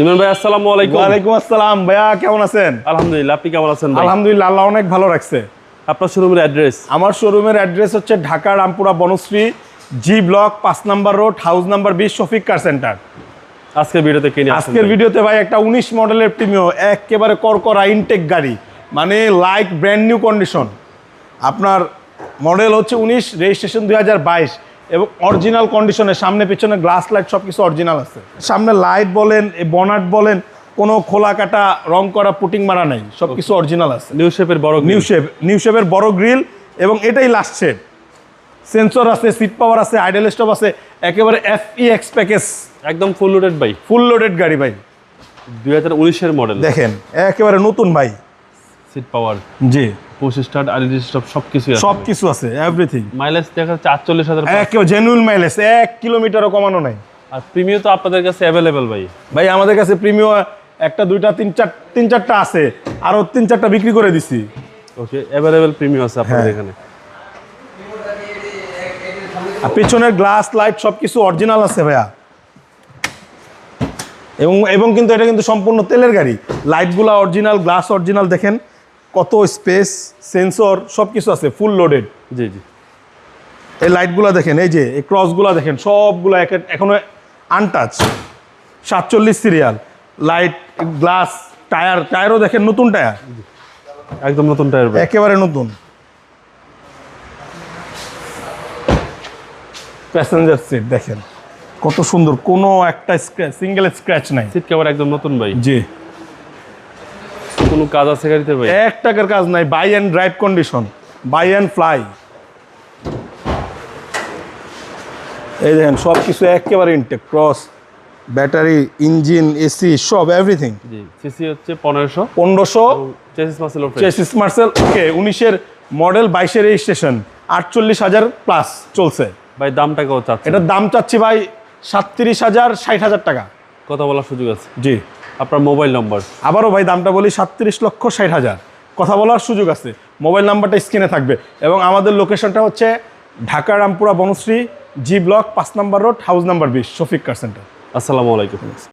ইমরান ভাই আসসালামু আলাইকুম। ওয়ালাইকুম আসসালাম। ভাইয়া কেমন আছেন? আলহামদুলিল্লাহ আপনি কেমন আছেন আলহামদুলিল্লাহ আল্লাহ অনেক ভালো রাখছে। আপনার শোরুমের অ্যাড্রেস আমার শোরুমের অ্যাড্রেস হচ্ছে ঢাকা রামপুরা বনশ্রী জি ব্লক পাঁচ নাম্বার রোড হাউস নাম্বার বিশ শফিক কার সেন্টার আজকের ভিডিওতে কিনে আজকের ভিডিওতে ভাই একটা উনিশ মডেলের প্রিমিও একেবারে করকরা ইনটেক গাড়ি মানে লাইক ব্র্যান্ড নিউ কন্ডিশন আপনার মডেল হচ্ছে উনিশ রেজিস্ট্রেশন দুই হাজার বাইশ। এবং অরিজিনাল কন্ডিশনে সামনে পিছনে গ্লাস লাইট সব কিছু অরিজিনাল আছে। সামনে লাইট বলেন বনাট বলেন কোনো খোলা কাটা রং করা পুটিং মারা নাই। সব কিছু অরিজিনাল আছে। নিউ শেপের বড় নিউ শেপ নিউ শেপের বড় গ্রিল এবং এটাই লাস্ট শেপ সেন্সর আছে সিট পাওয়ার আছে আইডেল স্টপ আছে একেবারে এফ ই এক্স প্যাকেজ একদম full loaded by full loaded গাড়ি ভাই। দুই হাজার উনিশের মডেল দেখেন একেবারে নতুন ভাই। সিট পাওয়ার জি। স্টার্ট আইডি স্টপ সব কিছু সব কিছু আছে এভরিথিং মাইলেজ দেখা যাচ্ছে আটচল্লিশ হাজার একেবারে জেনুইন মাইলেজ এক কিলোমিটারও কমানো নাই। আর প্রিমিও তো আপনাদের কাছে অ্যাভেলেবেল ভাই। ভাই আমাদের কাছে একটা দুইটা তিন চার তিন চারটা আছে। আরও তিন চারটা বিক্রি করে দিছি। ওকে অ্যাভেলেবেল প্রিমিও আছে আপনাদের হ্যাঁ। এখানে। আর পেছনের গ্লাস লাইট সব কিছু অরিজিনাল আছে ভাইয়া। এবং এবং কিন্তু এটা কিন্তু সম্পূর্ণ তেলের গাড়ি। লাইটগুলো অরিজিনাল গ্লাস অরিজিনাল দেখেন। কত স্পেস সেন্সর সব কিছু আছে ফুল লোডেড জি জি। এই লাইটগুলো দেখেন এই যে এই ক্রসগুলো দেখেন সবগুলো এক- এখনও আনটাচ সাতচল্লিশ সিরিয়াল লাইট গ্লাস টায়ার টায়ারও দেখেন নতুন টায়ার একদম নতুন টায়ার একেবারে নতুন। প্যাসেঞ্জার সিট দেখেন কত সুন্দর কোনো একটা স্ক্র্যাচ সিঙ্গেল স্ক্র্যাচ নাই। সিট কভার একদম নতুন ভাই। জি। কোনো কাজ আছে গাড়িতে ভাই? এক টাকার কাজ নাই buy and drive condition buy and fly এই দেখেন সব কিছু একেবারে intact cross battery engine AC সব এভরিথিং জি সিসি হচ্ছে পনেরোশো। পনেরোশো। চেসিস মাসেল চেসিস মার্সেল ওকে উনিশের মডেল বাইশের রেজিস্ট্রেশন আটচল্লিশ হাজার প্লাস চলছে। ভাই দামটা কত চাচ্ছে এটার দাম চাচ্ছি ভাই সাতত্রিশ হাজার ষাট হাজার টাকা। কথা বলার সুযোগ আছে? জি। আপনার মোবাইল নম্বর? আবারও ভাই দামটা বলি সাতত্রিশ লক্ষ ষাট হাজার। কথা বলার সুযোগ আছে। মোবাইল নাম্বারটা স্ক্রিনে থাকবে। এবং আমাদের লোকেশনটা হচ্ছে ঢাকা রামপুরা বনশ্রী জি ব্লক পাঁচ নাম্বার রোড হাউস নাম্বার বিশ শফিক কার সেন্টার। আসসালামু আলাইকুম।